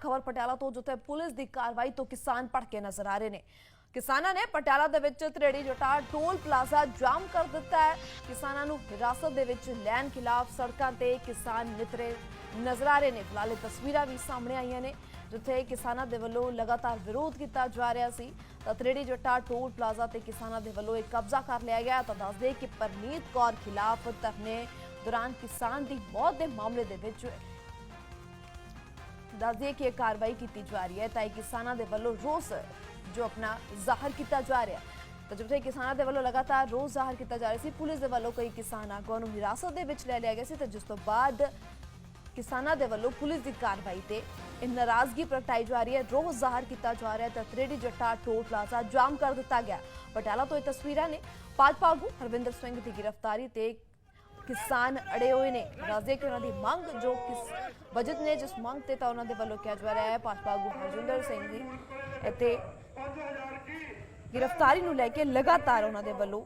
ਖਬਰ ਪਟਿਆਲਾ ਤੋਂ, ਜਿੱਥੇ ਪੁਲਿਸ ਦੀ ਕਾਰਵਾਈ ਤੋਂ ਕਿਸਾਨ ਭੜਕੇ ਨਜ਼ਰ ਆ ਰਹੇ ਨੇ। ਕਿਸਾਨਾਂ ਨੇ ਪਟਿਆਲਾ ਦੇ ਵਿੱਚ ਤਰੇੜੀ ਜਟਾ ਟੋਲ ਪਲਾਜ਼ਾ ਜਾਮ ਕਰ ਦਿੱਤਾ ਹੈ। ਕਿਸਾਨਾਂ ਨੂੰ ਹਿਰਾਸਤ ਦੇ ਵਿੱਚ ਲੈਣ ਖਿਲਾਫ ਸੜਕਾਂ ਤੇ ਕਿਸਾਨ ਨਿਤਰੇ ਨਜ਼ਰ ਆ ਰਹੇ ਨੇ। ਫਿਲਹਾਲ ਇਹ ਤਸਵੀਰਾਂ ਵੀ ਸਾਹਮਣੇ ਆਈਆਂ ਨੇ, ਜਿੱਥੇ ਕਿਸਾਨਾਂ ਦੇ ਵੱਲੋਂ ਲਗਾਤਾਰ ਵਿਰੋਧ ਕੀਤਾ ਜਾ ਰਿਹਾ ਸੀ। ਤਾਂ ਤਰੇੜੀ ਜੱਟਾ ਟੋਲ ਪਲਾਜ਼ਾ ਤੇ ਕਿਸਾਨਾਂ ਦੇ ਵੱਲੋਂ ਇੱਕ ਕਬਜ਼ਾ ਕਰ ਲਿਆ ਗਿਆ। ਤਾਂ ਦੱਸਦੇ ਕਿ ਪਰਨੀਤ ਕੌਰ ਖਿਲਾਫ ਧਰਨੇ ਦੌਰਾਨ ਕਿਸਾਨ ਦੀ ਮੌਤ ਦੇ ਮਾਮਲੇ ਦੇ ਵਿੱਚ ਦੱਸ ਦਈਏ ਕਿ ਇਹ ਕਾਰਵਾਈ ਕੀਤੀ ਜਾ ਰਹੀ ਹੈ ਤਾਂ ਇਹ ਕਿਸਾਨਾਂ ਦੇ ਵੱਲੋਂ ਰੋਸ ਜੋ ਆਪਣਾ ਜ਼ਾਹਰ ਕੀਤਾ ਜਾ ਰਿਹਾ ਤਾਂ ਜਿੱਥੇ ਕਿਸਾਨਾਂ ਦੇ ਵੱਲੋਂ ਲਗਾਤਾਰ ਰੋਸ ਜ਼ਾਹਰ ਕੀਤਾ ਜਾ ਰਿਹਾ ਸੀ, ਪੁਲਿਸ ਦੇ ਵੱਲੋਂ ਕਈ ਕਿਸਾਨ ਆਗੂਆਂ ਨੂੰ ਹਿਰਾਸਤ ਦੇ ਵਿੱਚ ਲੈ ਲਿਆ ਗਿਆ ਸੀ ਤੇ ਜਿਸ ਤੋਂ ਬਾਅਦ ਕਿਸਾਨਾਂ ਦੇ ਵੱਲੋਂ ਪੁਲਿਸ ਦੀ ਕਾਰਵਾਈ ਤੇ ਇਹ ਨਾਰਾਜ਼ਗੀ ਪ੍ਰਗਟਾਈ ਜਾ ਰਹੀ ਹੈ, ਰੋਸ ਜ਼ਾਹਰ ਕੀਤਾ ਜਾ ਰਿਹਾ ਹੈ ਤਾਂ ਤਰੇੜੀ ਜੱਟਾ ਟੋਲ ਪਲਾਜ਼ਾ ਜਾਮ ਕਰ ਦਿੱਤਾ ਗਿਆ। ਪਟਿਆਲਾ ਤੋਂ ਇਹ ਤਸਵੀਰਾਂ ਨੇ। ਭਾਜਪਾ ਆਗੂ ਹਰਵਿੰਦਰ ਸਿੰਘ ਦੀ ਗ੍ਰਿਫਤਾਰੀ ਤੇ ਕਿਸਾਨ ਅੜੇ ਹੋਏ ਨੇ। ਰਾਜ਼ੇ ਕਿ ਉਹਨਾਂ ਦੀ ਮੰਗ ਜੋ ਕਿਸ ਬਜਟ ਨੇ, ਜਿਸ ਮੰਗ ਤੇ ਤਾਂ ਉਹਨਾਂ ਦੇ ਵੱਲੋਂ ਕਿਹਾ ਜਾ ਰਿਹਾ ਹੈ। ਭਾਜਪਾ ਆਗੂ ਹਰਜਿੰਦਰ ਸਿੰਘ ਦੀ ਅਤੇ ਗ੍ਰਿਫਤਾਰੀ ਨੂੰ ਲੈ ਕੇ ਲਗਾਤਾਰ ਉਹਨਾਂ ਦੇ ਵੱਲੋਂ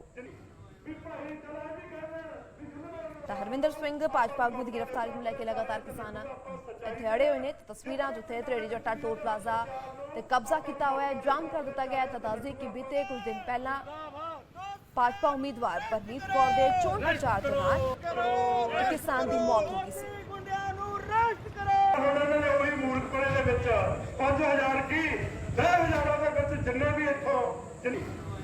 ਤਾਂ ਹਰਵਿੰਦਰ ਸਿੰਘ ਭਾਜਪਾ ਆਗੂ ਦੀ ਗ੍ਰਿਫਤਾਰੀ ਨੂੰ ਲੈ ਕੇ ਲਗਾਤਾਰ ਕਿਸਾਨ ਇੱਥੇ ਅੜੇ ਹੋਏ ਨੇ। ਤਸਵੀਰਾਂ ਜਿੱਥੇ ਤਰੇੜੀ ਜੱਟਾ ਟੋਲ ਪਲਾਜ਼ਾ ਤੇ ਕਬਜ਼ਾ ਕੀਤਾ ਹੋਇਆ ਹੈ, ਜਾਮ ਕਰ ਦਿੱਤਾ ਗਿਆ ਹੈ। ਤਾਂ ਦੱਸਦੇ ਕਿ ਬੀਤੇ ਕੁਝ ਦਿਨ ਪਹਿਲਾਂ ਭਾਜਪਾ ਉਮੀਦਵਾਰ ਪਰਨੀਤ ਕੌਰ ਦੇ ਚੋਣ ਪ੍ਰਚਾਰ ਦੌਰਾਨ ਕਿਸਾਨ ਦੀ ਮੌਤ ਹੋ ਗਈ ਸੀ। ਗੁੰਡਿਆਂ ਨੂੰ ਅਰੈਸਟ ਕਰੋ। ਉਹਨਾਂ ਨੇ ਉਹੀ ਮੂਰਖਪਣੇ ਦੇ ਵਿੱਚ 5000 ਕੀ 10000 ਦੇ ਵਿੱਚ ਜਿੰਨੇ ਵੀ ਇੱਥੋਂ ਜਿੰਨ-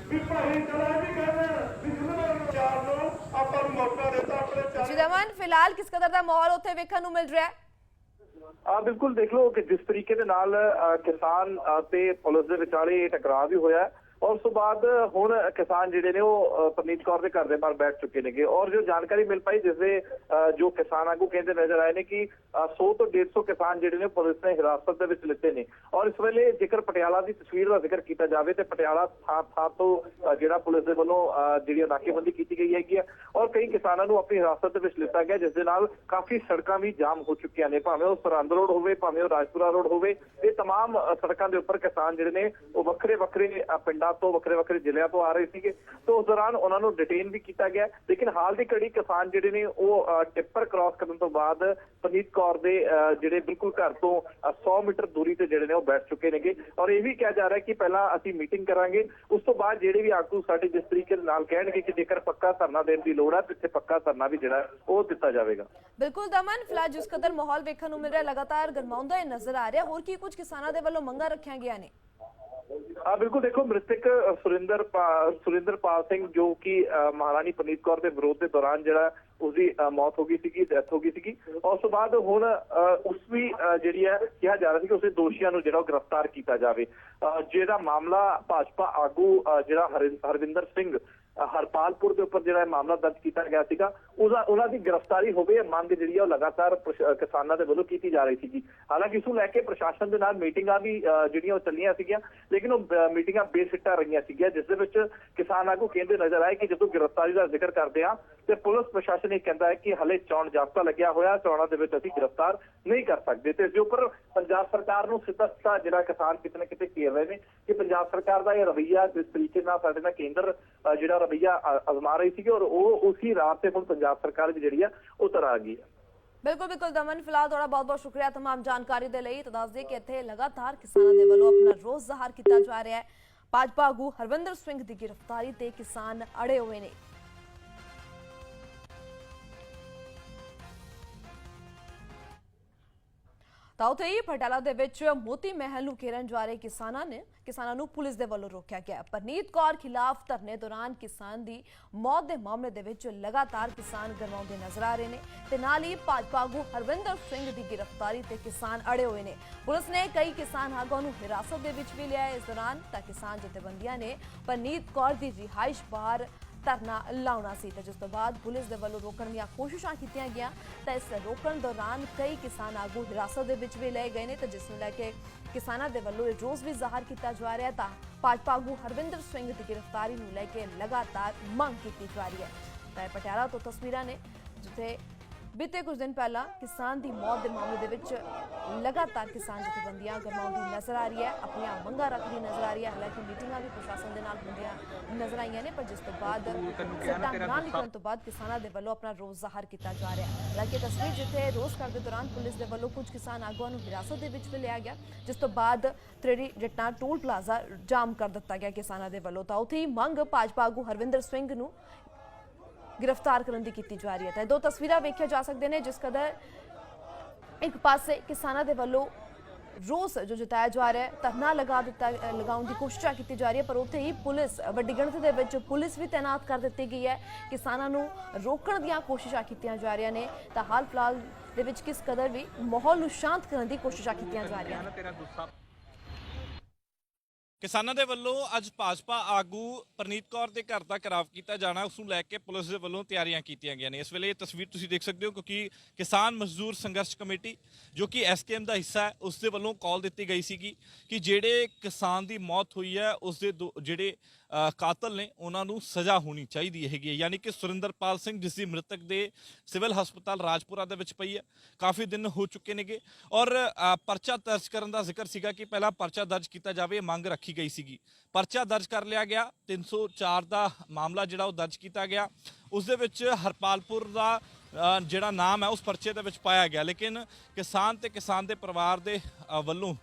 ਵੀ ਭਾਈ ਚਲਾ ਵੀ ਕਰਨਾ ਵੀ ਜ਼ਿੰਮੇਵਾਰ ਚਾਰ ਨੂੰ ਆਪਾਂ ਨੂੰ ਮੌਕਾ ਦਿੱਤਾ ਆਪਣੇ ਚਾਰ ਜੀ ਦਮਨ ਫਿਲਹਾਲ ਕਿਸ ਕਦਰ ਦਾ ਮਾਹੌਲ ਉੱਥੇ ਵੇਖਣ ਨੂੰ ਮਿਲ ਰਿਹਾ ਹੈ? ਆ ਬਿਲਕੁਲ ਦੇਖ ਲਓ ਕਿ ਜਿਸ ਤਰੀਕੇ ਦੇ ਨਾਲ ਕਿਸਾਨ ਤੇ ਪੁਲਿਸ ਦੇ ਵਿਚਾਲੇ ਇਹ ਟਕਰਾਅ ਵੀ ਹੋਇਆ ਉਸ ਤੋਂ ਬਾਅਦ ਹੁਣ ਕਿਸਾਨ ਜਿਹੜੇ ਨੇ ਉਹ ਅ, ਪਰਨੀਤ ਕੌਰ ਦੇ ਘਰ ਦੇ ਬਾਹਰ ਬੈਠ ਚੁੱਕੇ ਨੇਗੇ ਔਰ ਜੋ ਜਾਣਕਾਰੀ ਮਿਲ ਪਾਈ ਜਿਸ ਦੇ ਅ, ਜੋ ਕਿਸਾਨ ਆਗੂ ਕਹਿੰਦੇ ਨਜ਼ਰ ਆਏ ਨੇ ਕਿ ਅ, 100 ਤੋਂ 150 ਕਿਸਾਨ ਜਿਹੜੇ ਨੇ ਪੁਲਿਸ ਨੇ ਹਿਰਾਸਤ ਦੇ ਵਿੱਚ ਲਿੱਤੇ ਨੇ ਔਰ ਇਸ ਵੇਲੇ ਜੇਕਰ ਪਟਿਆਲਾ ਦੀ ਤਸਵੀਰ ਦਾ ਜ਼ਿਕਰ ਕੀਤਾ ਜਾਵੇ ਤੇ ਪਟਿਆਲਾ ਥਾਂ ਥਾਂ ਤੋਂ ਅ, ਜਿਹੜਾ ਪੁਲਿਸ ਦੇ ਵੱਲੋਂ ਅ, ਜਿਹੜੀ ਨਾਕੇਬੰਦੀ ਕੀਤੀ ਗਈ ਹੈਗੀ ਹੈ ਔਰ ਕਈ ਕਿਸਾਨਾਂ ਨੂੰ ਆਪਣੀ ਹਿਰਾਸਤ ਦੇ ਵਿੱਚ ਲਿੱਤਾ ਗਿਆ ਜਿਸ ਦੇ ਨਾਲ ਕਾਫੀ ਸੜਕਾਂ ਵੀ ਜਾਮ ਹੋ ਚੁੱਕੀਆਂ ਨੇ ਭਾਵੇਂ ਉਹ ਸਰਹੰਦ ਰੋਡ ਹੋਵੇ ਭਾਵੇਂ ਉਹ ਰਾਜਪੁਰਾ ਰੋਡ ਹੋਵੇ ਇਹ तमाम ਅ, ਸੜਕਾਂ ਦੇ ਉੱਪਰ ਕਿਸਾਨ ਜਿਹੜੇ ਨੇ ਉਹ ਵੱਖਰੇ ਵੱਖਰੇ ਅ, ਪਿੰਡਾਂ ਤੋਂ ਵੱਖਰੇ ਵੱਖਰੇ ਜ਼ਿਲ੍ਹਿਆਂ ਤੋਂ ਆ ਰਹੇ ਸੀਗੇ। ਤੇ ਉਸ ਦੌਰਾਨ ਉਹਨਾਂ ਨੂੰ ਡਿਟੇਨ ਵੀ ਕੀਤਾ ਗਿਆ। ਲੇਕਿਨ ਹਾਲ ਦੀ ਘੜੀ ਕਿਸਾਨ ਜਿਹੜੇ ਨੇ ਉਹ ਟਿੱਪਰ ਕ੍ਰਾਸ ਕਰਨ ਤੋਂ ਬਾਅਦ ਪਨੀਤ ਕੌਰ ਦੇ ਜਿਹੜੇ ਬਿਲਕੁਲ ਘਰ ਤੋਂ 100 ਮੀਟਰ ਦੂਰੀ ਤੇ ਜਿਹੜੇ ਨੇ ਉਹ ਬੈਠ ਚੁੱਕੇ ਨੇਗੇ। ਔਰ ਇਹ ਵੀ ਕਿਹਾ ਜਾ ਰਿਹਾ ਕਿ ਪਹਿਲਾਂ ਅਸੀਂ ਮੀਟਿੰਗ ਕਰਾਂਗੇ। ਉਸ ਤੋਂ ਬਾਅਦ ਜਿਹੜੇ ਵੀ ਆਗੂ ਸਾਡੇ ਜਿਸ ਤਰੀਕੇ ਦੇ ਨਾਲ ਕਹਿਣਗੇ ਕਿ ਜੇਕਰ ਪੱਕਾ ਧਰਨਾ ਦੇਣ ਦੀ ਲੋੜ ਹੈ, ਤੇ ਇੱਥੇ ਪੱਕਾ ਧਰਨਾ ਵੀ ਜਿਹੜਾ ਉਹ ਦਿੱਤਾ ਜਾਵੇਗਾ। ਬਿਲਕੁਲ ਦਮਨ, ਫਿਲਹਾਲ ਜਿਸ ਕਦਰ ਮਾਹੌਲ ਵੇਖਣ ਨੂੰ ਮਿਲ ਰਿਹਾ, ਲਗਾਤਾਰ ਗਰਮਾਉਂਦਾ ਇਹ ਨਜ਼ਰ ਆ ਰਿਹਾ। ਹੋਰ ਕੀ ਕੁਝ ਕਿਸਾਨਾਂ ਦੇ ਵੱਲੋਂ ਮੰਗਾਂ ਰੱਖੀਆਂ ਗਿਆ ਨੇ? ਆ ਬਿਲਕੁਲ ਦੇਖੋ ਮ੍ਰਿਤਕ ਸੁਰਿੰਦਰ ਸੁਰਿੰਦਰਪਾਲ ਸਿੰਘ ਜੋ ਕਿ ਮਹਾਰਾਣੀ ਪਨੀਤ ਕੌਰ ਦੇ ਵਿਰੋਧ ਦੇ ਦੌਰਾਨ ਜਿਹੜਾ ਉਸਦੀ ਮੌਤ ਹੋ ਗਈ ਸੀਗੀ ਡੈਥ ਹੋ ਗਈ ਸੀਗੀ। ਉਸ ਤੋਂ ਬਾਅਦ ਹੁਣ ਅ, ਉਸ ਵੀ ਜਿਹੜੀ ਹੈ ਕਿਹਾ ਜਾ ਰਿਹਾ ਸੀ ਕਿ ਉਸੇ ਦੋਸ਼ੀਆਂ ਨੂੰ ਜਿਹੜਾ ਉਹ ਗ੍ਰਿਫਤਾਰ ਕੀਤਾ ਜਾਵੇ। ਅ, ਜਿਹੜਾ ਮਾਮਲਾ ਭਾਜਪਾ ਆਗੂ ਜਿਹੜਾ ਹਰਿ- ਹਰਵਿੰਦਰ ਸਿੰਘ ਹਰਪਾਲਪੁਰ ਦੇ ਉੱਪਰ ਜਿਹੜਾ ਮਾਮਲਾ ਦਰਜ ਕੀਤਾ ਗਿਆ ਸੀਗਾ ਉਹਦਾ ਉਹਨਾਂ ਦੀ ਗ੍ਰਿਫਤਾਰੀ ਹੋਵੇ ਇਹ ਮੰਗ ਜਿਹੜੀ ਆ ਉਹ ਲਗਾਤਾਰ ਕਿਸਾਨਾਂ ਦੇ ਵੱਲੋਂ ਕੀਤੀ ਜਾ ਰਹੀ ਸੀਗੀ। ਹਾਲਾਂਕਿ ਇਸ ਨੂੰ ਲੈ ਕੇ ਪ੍ਰਸ਼ਾਸਨ ਦੇ ਨਾਲ ਮੀਟਿੰਗਾਂ ਵੀ ਅ, ਜਿਹੜੀਆਂ ਉਹ ਚੱਲੀਆਂ ਸੀਗੀਆਂ ਲੇਕਿਨ ਉਹ ਮੀਟਿੰਗਾਂ ਬੇਸਿੱਟਾ ਰਹੀਆਂ ਸੀਗੀਆਂ ਜਿਸ ਦੇ ਵਿੱਚ ਕਿਸਾਨ ਆਗੂ ਕਹਿੰਦੇ ਨਜ਼ਰ ਆਏ ਕਿ ਜਦੋਂ ਗ੍ਰਿਫਤਾਰੀ ਦਾ ਜ਼ਿਕਰ ਕਰਦੇ ਆ ਤੇ ਪੁਲਿਸ ਪ੍ਰਸ਼ਾਸਨ ਇਹ ਕਹਿੰਦਾ ਹੈ ਕਿ ਹਲੇ ਚੋਣ ਜਾਬਤਾ ਲੱਗਿਆ ਹੋਇਆ ਚੋਣਾਂ ਦੇ ਵਿੱਚ ਅਸੀਂ ਗ੍ਰਿਫਤਾਰ ਨਹੀਂ ਕਰ ਸਕਦੇ। ਤੇ ਇਸ ਦੇ ਉੱਪਰ ਪੰਜਾਬ ਸਰਕਾਰ ਨੂੰ ਸਿੱਧਾ ਸਿੱਧਾ ਜਿਹੜਾ ਕਿਸਾਨ ਕਿਤੇ ਨਾ ਕਿਤੇ ਘੇਰ ਰਹੇ ਨੇ ਕਿ ਪੰਜਾਬ ਸਰਕਾਰ ਦਾ ਇਹ ਰਵੱਈਆ ਜਿਸ ਤਰੀਕੇ ਨਾਲ ਸਾਡੇ ਨਾਲ ਕੇਂਦਰ ਜਿਹੜਾ ਰਵੱਈਆ ਅ, ਅਜ਼ਮਾ ਰਹੀ ਸੀਗੀ ਔਰ ਉਹ ਉਸੇ ਰਾਹ ਤੇ ਹੁਣ ਪੰਜਾਬ ਸਰਕਾਰ ਵੀ ਜਿਹੜੀ ਆ ਉਤਰ ਆ ਗਈ ਹੈ ਬਿਲਕੁਲ ਬਿਲਕੁਲ ਦਮਨ ਫਿਲਹਾਲ ਤੁਹਾਡਾ ਬਹੁਤ ਬਹੁਤ ਸ਼ੁਕਰੀਆ तमाम ਜਾਣਕਾਰੀ ਦੇ ਲਈ ਤਾਂ ਦੱਸ ਦਈਏ ਕਿ ਇੱਥੇ ਲਗਾਤਾਰ ਕਿਸਾਨਾਂ ਦੇ ਵੱਲੋਂ ਆਪਣਾ ਰੋਸ ਜ਼ਾਹਰ ਕੀਤਾ ਜਾ ਰਿਹਾ ਹੈ ਭਾਜਪਾ ਆਗੂ ਹਰਵਿੰਦਰ ਸਿੰਘ ਦੀ ਗ੍ਰਿਫਤਾਰੀ ਤੇ ਕਿਸਾਨ ਅੜੇ ਹੋਏ ਨੇ ਤਾਂ ਉੱਥੇ ਹੀ ਪਟਿਆਲਾ ਦੇ ਵਿੱਚ ਮੋਤੀ ਮਹਿਲ ਨੂੰ ਘੇਰਨ ਜਾ ਰਹੇ ਕਿਸਾਨਾਂ ਨੇ, ਕਿਸਾਨਾਂ ਨੂੰ ਪੁਲਿਸ ਦੇ ਵੱਲੋਂ ਰੋਕਿਆ ਗਿਆ। ਪਰਨੀਤ ਕੌਰ ਖਿਲਾਫ ਧਰਨੇ ਦੌਰਾਨ ਕਿਸਾਨ ਦੀ ਮੌਤ ਦੇ ਮਾਮਲੇ ਦੇ ਵਿੱਚ ਲਗਾਤਾਰ ਕਿਸਾਨ ਗਰਮਾਉਂਦੇ ਨਜ਼ਰ ਆ ਰਹੇ ਨੇ ਤੇ ਨਾਲ ਹੀ ਭਾਜਪਾ ਆਗੂ ਹਰਵਿੰਦਰ ਸਿੰਘ ਦੀ ਗ੍ਰਿਫਤਾਰੀ ਤੇ ਕਿਸਾਨ ਅੜੇ ਹੋਏ ਨੇ। ਪੁਲਿਸ ਨੇ ਕਈ ਕਿਸਾਨ ਆਗੂਆਂ ਨੂੰ ਹਿਰਾਸਤ ਦੇ ਵਿੱਚ ਵੀ ਲਿਆ ਇਸ ਦੌਰਾਨ ਤਾਂ ਕਿਸਾਨ ਜਥੇਬੰਦੀਆਂ ਨੇ ਪਰਨੀਤ ਕੌਰ ਦੀ ਰਿਹਾਇਸ਼ ਬਾਹਰ ਧਰਨਾ ਲਾਉਣਾ ਸੀ ਤੇ ਜਿਸ ਤੋਂ ਬਾਅਦ ਪੁਲਿਸ ਦੇ ਵੱਲੋਂ ਰੋਕਣ ਦੀਆਂ ਕੋਸ਼ਿਸ਼ਾਂ ਕੀਤੀਆਂ ਗਿਆ ਤਾਂ ਇਸ ਰੋਕਣ ਦੌਰਾਨ ਕਈ ਕਿਸਾਨ ਆਗੂ ਹਿਰਾਸਤ ਦੇ ਵਿੱਚ ਵੀ ਲਏ ਗਏ ਨੇ ਤੇ ਜਿਸ ਨੂੰ ਲੈ ਕੇ ਕਿਸਾਨਾਂ ਦੇ ਵੱਲੋਂ ਇਹ ਰੋਸ ਵੀ ਜ਼ਾਹਰ ਕੀਤਾ ਜਾ ਰਿਹਾ ਤਾਂ ਭਾਜਪਾ ਆਗੂ ਹਰਵਿੰਦਰ ਸਿੰਘ ਦੀ ਗ੍ਰਿਫਤਾਰੀ ਨੂੰ ਲੈ ਕੇ ਲਗਾਤਾਰ ਮੰਗ ਕੀਤੀ ਜਾ ਰਹੀ ਹੈ। ਤਾਂ ਪਟਿਆਲਾ ਤੋਂ ਤਸਵੀਰਾਂ ਨੇ, ਜਿੱਥੇ ਬੀਤੇ ਕੁਝ ਦਿਨ ਪਹਿਲਾਂ ਕਿਸਾਨ ਦੀ ਮੌਤ ਦੇ ਮਾਮਲੇ ਦੇ ਵਿੱਚ ਲਗਾਤਾਰ ਕਿਸਾਨ ਜਥੇਬੰਦੀਆਂ ਗਰਮਾਉਂਦੀ ਨਜ਼ਰ ਆ ਰਹੀ ਹੈ ਆਪਣੀਆਂ ਮੰਗਾਂ ਰੱਖਦੀ ਨਜ਼ਰ ਆ ਰਹੀ ਹੈ। ਹਾਲਾਂਕਿ ਮੀਟਿੰਗਾਂ ਵੀ ਪ੍ਰਸ਼ਾਸਨ ਦੇ ਨਾਲ ਹੁੰਦੀਆਂ ਨਜ਼ਰ ਆਈਆਂ ਨੇ ਪਰ ਜਿਸ ਤੋਂ ਬਾਅਦ ਸੱਤਾ ਨਾ ਨਿਕਲਣ ਤੋਂ ਬਾਅਦ ਕਿਸਾਨਾਂ ਦੇ ਵੱਲੋਂ ਆਪਣਾ ਰੋਸ ਜ਼ਾਹਰ ਕੀਤਾ ਜਾ ਰਿਹਾ ਹੈ। ਹਾਲਾਂਕਿ ਤਸਵੀਰ ਜਿੱਥੇ ਰੋਸ ਕਰਦੇ ਦੌਰਾਨ ਪੁਲਿਸ ਦੇ ਵੱਲੋਂ ਕੁਝ ਕਿਸਾਨ ਆਗੂਆਂ ਨੂੰ ਹਿਰਾਸਤ ਦੇ ਵਿੱਚ ਵੀ ਲਿਆ ਗਿਆ ਜਿਸ ਤੋਂ ਬਾਅਦ ਤ੍ਰਿੜੀ ਜੱਟਾਂ ਟੋਲ ਪਲਾਜ਼ਾ ਜਾਮ ਕਰ ਦਿੱਤਾ ਗਿਆ ਕਿਸਾਨਾਂ ਦੇ ਵੱਲੋਂ। ਤਾਂ ਉੱਥੇ ਹੀ ਮੰਗ ਭਾਜਪਾ ਆਗੂ ਹਰਵਿੰਦਰ ਸਿੰਘ ਨੂੰ ਗ੍ਰਿਫਤਾਰ ਕਰਨ ਦੀ ਕੀਤੀ ਜਾ ਰਹੀ ਹੈ। ਤਾਂ ਦੋ ਤਸਵੀਰਾਂ ਵੇਖਿਆ ਜਾ ਸਕਦੇ ਨੇ, ਜਿਸ ਕਦਰ ਇੱਕ ਪਾਸੇ ਕਿਸਾਨਾਂ ਦੇ ਵੱਲੋਂ ਰੋਸ ਜੋ ਜਤਾਇਆ ਜਾ ਰਿਹਾ ਹੈ, ਧਰਨਾ ਲਗਾ ਦਿੱਤਾ ਲਗਾਉਣ ਦੀ ਕੋਸ਼ਿਸ਼ ਕੀਤੀ ਜਾ ਰਹੀ ਹੈ, ਪਰ ਉੱਥੇ ਹੀ ਪੁਲਿਸ, ਵੱਡੀ ਗਿਣਤੀ ਦੇ ਵਿੱਚ ਪੁਲਿਸ ਵੀ ਤਾਇਨਾਤ ਕਰ ਦਿੱਤੀ ਗਈ ਹੈ। ਕਿਸਾਨਾਂ ਨੂੰ ਰੋਕਣ ਦੀਆਂ ਕੋਸ਼ਿਸ਼ਾਂ ਕੀਤੀਆਂ ਜਾ ਰਹੀਆਂ ਨੇ। ਤਾਂ ਹਾਲ ਫਿਲਹਾਲ ਦੇ ਵਿੱਚ ਕਿਸ ਕਦਰ ਵੀ ਮਾਹੌਲ ਨੂੰ ਸ਼ਾਂਤ ਕਰਨ ਦੀ ਕੋਸ਼ਿਸ਼ਾਂ ਕੀਤੀਆਂ ਜਾ ਰਹੀਆਂ ਨੇ। ਕਿਸਾਨਾਂ ਦੇ ਵੱਲੋਂ ਅੱਜ ਭਾਜਪਾ ਆਗੂ ਪ੍ਰਨੀਤ ਕੌਰ ਦੇ ਘਰ ਦਾ ਘਰਾਵ ਕੀਤਾ ਜਾਣਾ, ਉਸ ਨੂੰ ਲੈ ਕੇ ਪੁਲਿਸ ਦੇ ਵੱਲੋਂ ਤਿਆਰੀਆਂ ਕੀਤੀਆਂ ਗਈਆਂ ਨੇ। ਇਸ ਵੇਲੇ ਇਹ ਤਸਵੀਰ ਤੁਸੀਂ ਦੇਖ ਸਕਦੇ ਹੋ ਕਿਉਂਕਿ ਕਿਸਾਨ ਮਜ਼ਦੂਰ ਸੰਘਰਸ਼ ਕਮੇਟੀ, ਜੋ ਕਿ ਐਸਕੇਐਮ ਦਾ ਹਿੱਸਾ ਹੈ, ਉਸ ਦੇ ਵੱਲੋਂ ਕਾਲ ਦਿੱਤੀ ਗਈ ਸੀਗੀ ਕਿ ਜਿਹੜੇ ਕਿਸਾਨ ਦੀ ਮੌਤ ਹੋਈ ਹੈ, ਉਸ ਦੇ ਦੋ- ਜਿਹੜੇ ਕਾਤਲ ਨੇ ਉਹਨਾਂ ਨੂੰ ਸਜ਼ਾ ਹੋਣੀ ਚਾਹੀਦੀ ਹੈਗੀ ਹੈ। ਯਾਨੀ ਕਿ ਸੁਰਿੰਦਰਪਾਲ ਸਿੰਘ, ਜਿਸ ਦੀ ਮ੍ਰਿਤਕ ਦੇ ਸਿਵਲ ਹਸਪਤਾਲ ਰਾਜਪੁਰਾ ਦੇ ਵਿੱਚ ਪਈ ਹੈ, ਕਾਫੀ ਦਿਨ ਹੋ ਚੁੱਕੇ ਨੇਗੇ। ਔਰ ਪਰਚਾ ਦਰਜ ਕਰਨ ਦਾ ਜ਼ਿਕਰ ਸੀਗਾ ਕਿ ਪਹਿਲਾਂ ਪਰਚਾ ਦਰਜ ਕੀਤਾ ਜਾਵੇ, ਇਹ ਮੰਗ ਰੱਖੀ ਗਈ ਸੀਗੀ। ਪਰਚਾ ਦਰਜ ਕਰ ਲਿਆ ਗਿਆ 304 ਦਾ ਮਾਮਲਾ ਜਿਹੜਾ ਉਹ ਦਰਜ ਕੀਤਾ ਗਿਆ। ਉਸ ਦੇ ਵਿੱਚ ਹਰਪਾਲਪੁਰ ਦਾ ਜਿਹੜਾ ਨਾਮ ਹੈ, ਉਸ ਪਰਚੇ ਦੇ ਵਿੱਚ ਪਾਇਆ ਗਿਆ। ਲੇਕਿਨ ਕਿਸਾਨ ਤੇ ਕਿਸਾਨ ਦੇ ਪਰਿਵਾਰ ਦੇ ਵੱਲੋਂ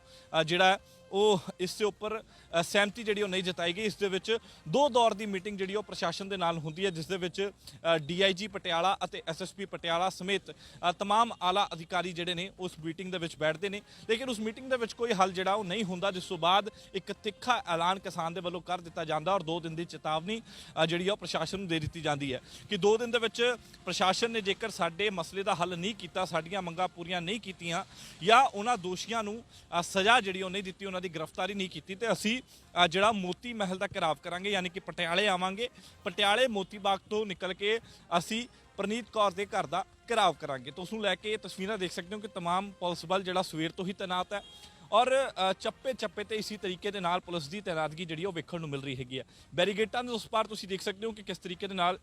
ਜਿਹੜਾ ਉਹ ਇਸ ਦੇ ਉੱਪਰ ਸਹਿਮਤੀ ਜਿਹੜੀ ਉਹ ਨਹੀਂ ਜਤਾਈ ਗਈ। ਇਸ ਦੇ ਵਿੱਚ ਦੋ ਦੌਰ ਦੀ ਮੀਟਿੰਗ ਜਿਹੜੀ ਉਹ ਪ੍ਰਸ਼ਾਸਨ ਦੇ ਨਾਲ ਹੁੰਦੀ ਹੈ ਜਿਸ ਦੇ ਵਿੱਚ ਡੀਆਈਜੀ ਪਟਿਆਲਾ ਅਤੇ ਐਸਐਸਪੀ ਪਟਿਆਲਾ ਸਮੇਤ ਅ, ਤਮਾਮ ਆਲਾ ਅਧਿਕਾਰੀ ਜਿਹੜੇ ਨੇ ਉਸ ਮੀਟਿੰਗ ਦੇ ਵਿੱਚ ਬੈਠਦੇ ਨੇ। ਲੇਕਿਨ ਉਸ ਮੀਟਿੰਗ ਦੇ ਵਿੱਚ ਕੋਈ ਹੱਲ ਜਿਹੜਾ ਉਹ ਨਹੀਂ ਹੁੰਦਾ ਜਿਸ ਤੋਂ ਬਾਅਦ ਇੱਕ ਤਿੱਖਾ ਐਲਾਨ ਕਿਸਾਨ ਦੇ ਵੱਲੋਂ ਕਰ ਦਿੱਤਾ ਜਾਂਦਾ ਔਰ ਦੋ ਦਿਨ ਦੀ ਚੇਤਾਵਨੀ ਜਿਹੜੀ ਆ ਉਹ ਪ੍ਰਸ਼ਾਸਨ ਨੂੰ ਦੇ ਦਿੱਤੀ ਜਾਂਦੀ ਹੈ ਕਿ ਦੋ ਦਿਨ ਦੇ ਵਿੱਚ ਪ੍ਰਸ਼ਾਸਨ ਨੇ ਜੇਕਰ ਸਾਡੇ ਮਸਲੇ ਦਾ ਹੱਲ ਨਹੀਂ ਕੀਤਾ ਸਾਡੀਆਂ ਮੰਗਾਂ ਪੂਰੀਆਂ ਨਹੀਂ ਕੀਤੀਆਂ ਜਾਂ ਉਹਨਾਂ ਦੋਸ਼ੀਆਂ ਨੂੰ ਸਜ਼ਾ ਜਿਹੜੀ ਉਹ ਨਹੀਂ ਦਿੱਤੀ ਉਹਨਾਂ ਦੀ ਗ੍ਰਿਫਤਾਰੀ ਨਹੀਂ ਕੀਤੀ ਤੇ ਅਸੀਂ ਅ, ਜਿਹੜਾ ਮੋਤੀ ਮਹਿਲ ਦਾ ਘਰਾਵ ਕਰਾਂਗੇ ਯਾਨੀ ਕਿ ਪਟਿਆਲੇ ਆਵਾਂਗੇ ਪਟਿਆਲੇ ਮੋਤੀ ਬਾਗ ਤੋਂ ਨਿਕਲ ਕੇ ਅਸੀਂ ਪ੍ਰਨੀਤ ਕੌਰ ਦੇ ਘਰ ਦਾ ਘਰਾਵ ਕਰਾਂਗੇ ਤਾਂ ਉਸ ਨੂੰ ਲੈ ਕੇ ਇਹ ਤਸਵੀਰਾਂ ਦੇਖ ਸਕਦੇ ਹੋ ਕਿ तमाम ਪੁਲਿਸ ਬਲ ਜਿਹੜਾ ਸਵੇਰ ਤੋਂ ਹੀ ਤੈਨਾਤ ਹੈ ਔਰ ਅ, ਚੱਪੇ ਚੱਪੇ ਤੇ ਇਸੇ ਤਰੀਕੇ ਦੇ ਨਾਲ ਪੁਲਿਸ ਦੀ ਤੈਨਾਤਗੀ ਜਿਹੜੀ ਉਹ ਵੇਖਣ ਨੂੰ ਮਿਲ ਰਹੀ ਹੈਗੀ ਹੈ ਬੈਰੀਗੇਟਾਂ ਦੇ ਉਸ ਪਾਰ ਤੁਸੀਂ ਦੇਖ ਸਕਦੇ ਹੋ ਕਿ ਕਿਸ ਤਰੀਕੇ ਦੇ ਨਾਲ ਅ,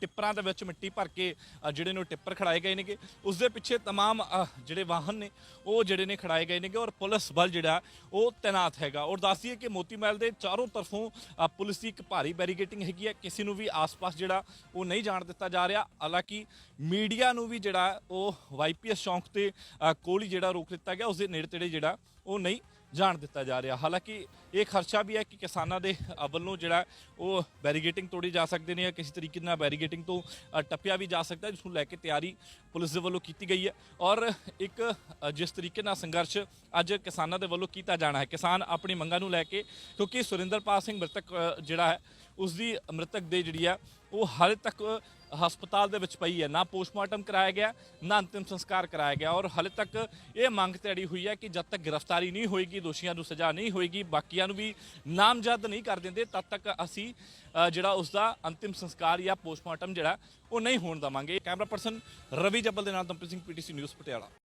ਟਿੱਪਰਾਂ ਦੇ ਵਿੱਚ ਮਿੱਟੀ ਭਰ ਕੇ ਅ, ਜਿਹੜੇ ਨੇ ਉਹ ਟਿੱਪਰ ਖੜਾਏ ਗਏ ਨੇਗੇ ਉਸ ਦੇ ਪਿੱਛੇ तमाम ਅ, ਜਿਹੜੇ ਵਾਹਨ ਨੇ ਉਹ ਜਿਹੜੇ ਨੇ ਖੜਾਏ ਗਏ ਨੇਗੇ ਔਰ ਪੁਲਿਸ ਬਲ ਜਿਹੜਾ ਉਹ ਤੈਨਾਤ ਹੈਗਾ ਔਰ ਦੱਸਦੀਏ ਕਿ ਮੋਤੀ ਮਹਿਲ ਦੇ ਚਾਰੋਂ ਤਰਫੋਂ ਅ, ਪੁਲਿਸ ਦੀ ਇੱਕ ਭਾਰੀ ਬੈਰੀਗੇਟਿੰਗ ਹੈਗੀ ਹੈ ਕਿਸੇ ਨੂੰ ਵੀ ਆਸ-ਪਾਸ ਜਿਹੜਾ ਉਹ ਨਹੀਂ ਜਾਣ ਦਿੱਤਾ ਜਾ ਰਿਹਾ ਹਾਲਾਂਕਿ ਮੀਡੀਆ ਨੂੰ ਵੀ ਜਿਹੜਾ ਉਹ ਵਾਈਪੀਐਸ ਚੌਂਕ ਤੇ ਅ, ਕੋਲ ਹੀ ਜਿਹੜਾ ਰੋਕ ਦਿੱਤਾ ਗਿਆ ਉਸ ਦੇ ਨੇੜੇ ਤੇੜੇ ਜਿਹੜਾ ਉਹ ਨਹੀਂ ਜਾਣ ਦਿੱਤਾ ਜਾ ਰਿਹਾ। ਹਾਲਾਂਕਿ ਇਹ ਖਰਚਾ ਵੀ ਹੈ ਕਿ ਕਿਸਾਨਾਂ ਦੇ ਵੱਲੋਂ ਜਿਹੜਾ ਉਹ ਬੈਰੀਗੇਟਿੰਗ ਤੋੜੀ ਜਾ ਸਕਦੇ ਨੇ ਜਾਂ ਕਿਸੇ ਤਰੀਕੇ ਨਾਲ ਬੈਰੀਗੇਟਿੰਗ ਤੋਂ ਟੱਪਿਆ ਵੀ ਜਾ ਸਕਦਾ ਜਿਸ ਨੂੰ ਲੈ ਕੇ ਤਿਆਰੀ ਪੁਲਿਸ ਦੇ ਵੱਲੋਂ ਕੀਤੀ ਗਈ ਹੈ। ਔਰ ਇੱਕ ਜਿਸ ਤਰੀਕੇ ਨਾਲ ਸੰਘਰਸ਼ ਅੱਜ ਕਿਸਾਨਾਂ ਦੇ ਵੱਲੋਂ ਕੀਤਾ ਜਾਣਾ ਹੈ। ਕਿਸਾਨ ਆਪਣੀ ਮੰਗਾਂ ਨੂੰ ਲੈ ਕੇ, ਕਿਉਂਕਿ ਸੁਰਿੰਦਰਪਾਲ ਸਿੰਘ ਮ੍ਰਿਤਕ ਜਿਹੜਾ ਹੈ ਉਸ ਦੀ ਮ੍ਰਿਤਕ ਦੇ ਜਿਹੜੀ ਆ ਉਹ ਹਾਲੇ ਤੱਕ ਹਸਪਤਾਲ ਦੇ ਵਿੱਚ ਪਈ ਹੈ। ਨਾ ਪੋਸਟਮਾਰਟਮ ਕਰਾਇਆ ਗਿਆ, ਨਾ ਅੰਤਿਮ ਸੰਸਕਾਰ ਕਰਾਇਆ ਗਿਆ ਔਰ ਹਾਲੇ ਤੱਕ ਇਹ ਮੰਗ ਤੇ ਅੜੀ ਹੋਈ ਹੈ ਕਿ ਜਦ ਤੱਕ ਗ੍ਰਿਫਤਾਰੀ ਨਹੀਂ ਹੋਏਗੀ, ਦੋਸ਼ੀਆਂ ਨੂੰ ਸਜ਼ਾ ਨਹੀਂ ਹੋਏਗੀ, ਬਾਕੀਆਂ ਨੂੰ ਵੀ ਨਾਮਜ਼ਦ ਨਹੀਂ ਕਰ ਦਿੰਦੇ, ਤਦ ਤੱਕ ਅਸੀਂ ਜਿਹੜਾ ਉਸ ਦਾ ਅੰਤਿਮ ਸੰਸਕਾਰ ਜਾਂ ਪੋਸਟਮਾਰਟਮ ਜਿਹੜਾ ਉਹ ਨਹੀਂ ਹੋਣ ਦਵਾਂਗੇ। ਕੈਮਰਾ ਪਰਸਨ ਰਵੀ ਜੱਬਲ ਦੇ ਨਾਲ ਦਮਪ੍ਰੀਤ ਸਿੰਘ, ਪੀਟੀਸੀ ਨਿਊਜ਼ ਪਟਿਆਲਾ।